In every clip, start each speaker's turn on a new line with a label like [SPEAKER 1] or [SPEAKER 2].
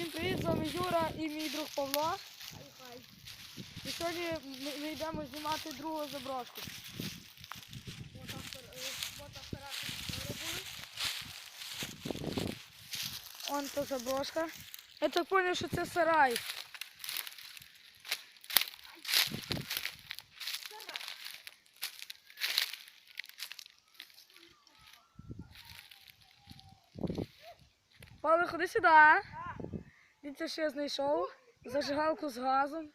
[SPEAKER 1] Всім привіт, з вами Юра і мій друг Павло. І сьогодні ми, йдемо знімати другу заброшку. Он та заброшка. Я так зрозумів, що це сарай. Павло, ходи сюди. Дивіться, що я знайшов. Зажигалку з газом.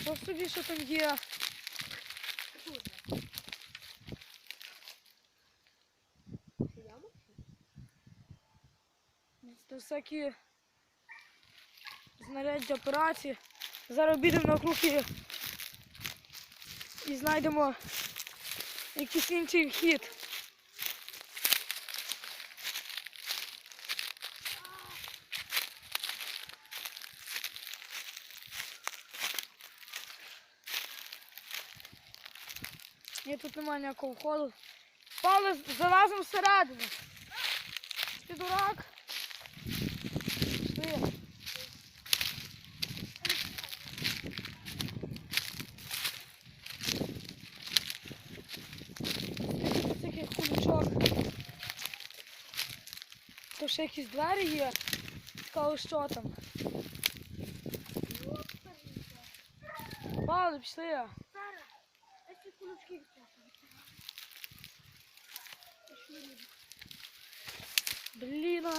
[SPEAKER 1] Що собі, що там є? Це всякі знаряддя операції. Зараз обійдемо навкруг і, і знайдемо якийсь інший вхід. Ні, тут немає ніякого входу. Павло, залазимо всередину. Ти дурак. Пішли. Скільки таких куличок. То ще якісь двері є. Цікаво, що там. Павло, пішли.
[SPEAKER 2] Сара, а ці кулачки відсосують.
[SPEAKER 1] Блін. а.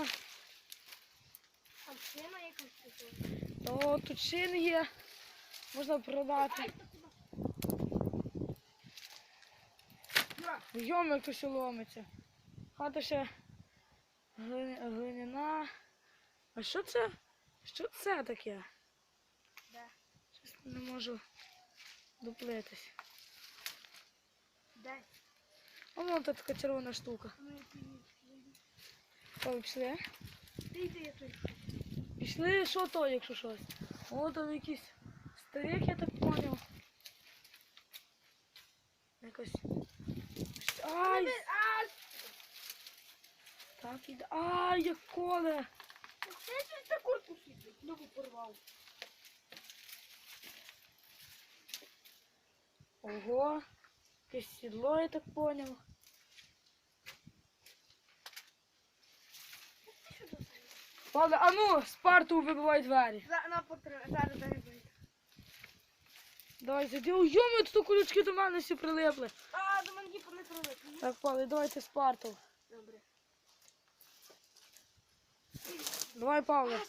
[SPEAKER 2] Там шина якась тут.
[SPEAKER 1] О, тут шини є. Можна продати. Йом, як то ломиться. Хата ще глиняна. А що це? Що це таке?
[SPEAKER 2] Де?
[SPEAKER 1] Щось не можу доплитись.
[SPEAKER 2] Де?
[SPEAKER 1] А вон та така червона штука.
[SPEAKER 2] Ну, я підійду.
[SPEAKER 1] О, ви пішли?
[SPEAKER 2] Ти йди, я тут.
[SPEAKER 1] Пішли, що то, якщо щось? О, там якийсь старик, я так поняв. Ай! Так іде. Ай, як коле!
[SPEAKER 2] це щось таку кусити. Ногу порвав.
[SPEAKER 1] Ого! Якесь сідло, я так поняв. Ладно, а ну, Спарту вибивай двері.
[SPEAKER 2] На потре, зараз зараз.
[SPEAKER 1] Давай зайди. О, йоми, тут колючки до мене всі прилипли.
[SPEAKER 2] А, до мене діпо не пролетить.
[SPEAKER 1] Так, Павло, давайте Спарту.
[SPEAKER 2] Добре.
[SPEAKER 1] Давай, Павло.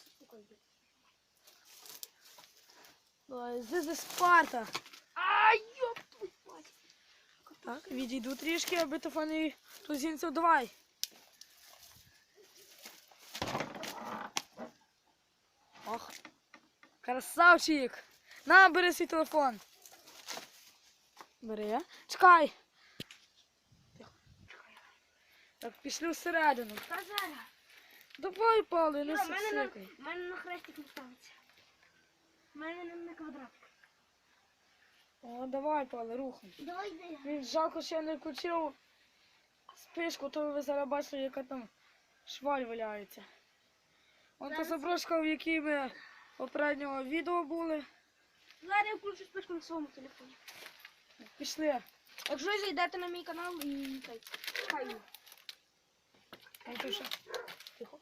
[SPEAKER 1] Давай, зизи Спарта.
[SPEAKER 2] Ай, ёб твою мать.
[SPEAKER 1] Так, відійду трішки, аби тофані тузінців. Давай. Ох. Красавчик. На, бери свій телефон. Бери. Чекай. Так, пішли всередину.
[SPEAKER 2] Та зараз.
[SPEAKER 1] Давай, Павло, не
[SPEAKER 2] в мене на,
[SPEAKER 1] сикай.
[SPEAKER 2] в мене на хрестик не ставиться. В мене на, на квадратик.
[SPEAKER 1] О, давай, Павло, рухай.
[SPEAKER 2] Давай йди.
[SPEAKER 1] Він жалко, що я не включив спишку, то ви зараз бачили, яка там шваль валяється. Вон та
[SPEAKER 2] Зараз-
[SPEAKER 1] заброшка, в якій ми попереднього відео були.
[SPEAKER 2] Зараз я включу спишку на своєму телефоні.
[SPEAKER 1] Пішли.
[SPEAKER 2] Якщо зайдете на мій канал і цей. Хай.
[SPEAKER 1] Антюша. Тихо.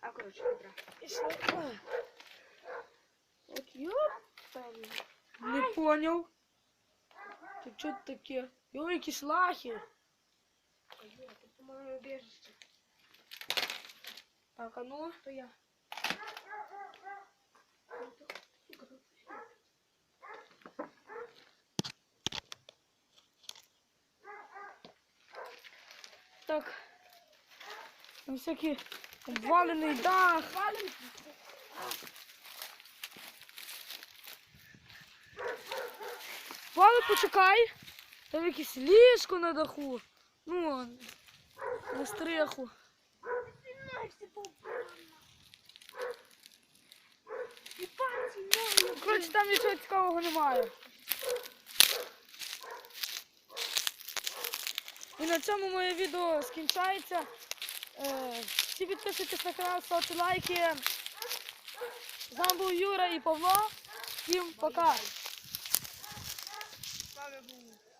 [SPEAKER 2] А коротше, добре.
[SPEAKER 1] Пішли. Ой. От йоп. Не поняв. Ти що таке? Йо, якісь лахи.
[SPEAKER 2] Тут моє убіжище.
[SPEAKER 1] Так, а ну.
[SPEAKER 2] То я.
[SPEAKER 1] Так. Там всякий обвалений дах. Вали, почекай. Там якесь ліжко на даху. Ну, на стриху. Коротше, там нічого цікавого немає. І на цьому моє відео скінчається. Е, всі підписуйтесь на канал, ставте лайки. З вами був Юра і Павло. Всім пока.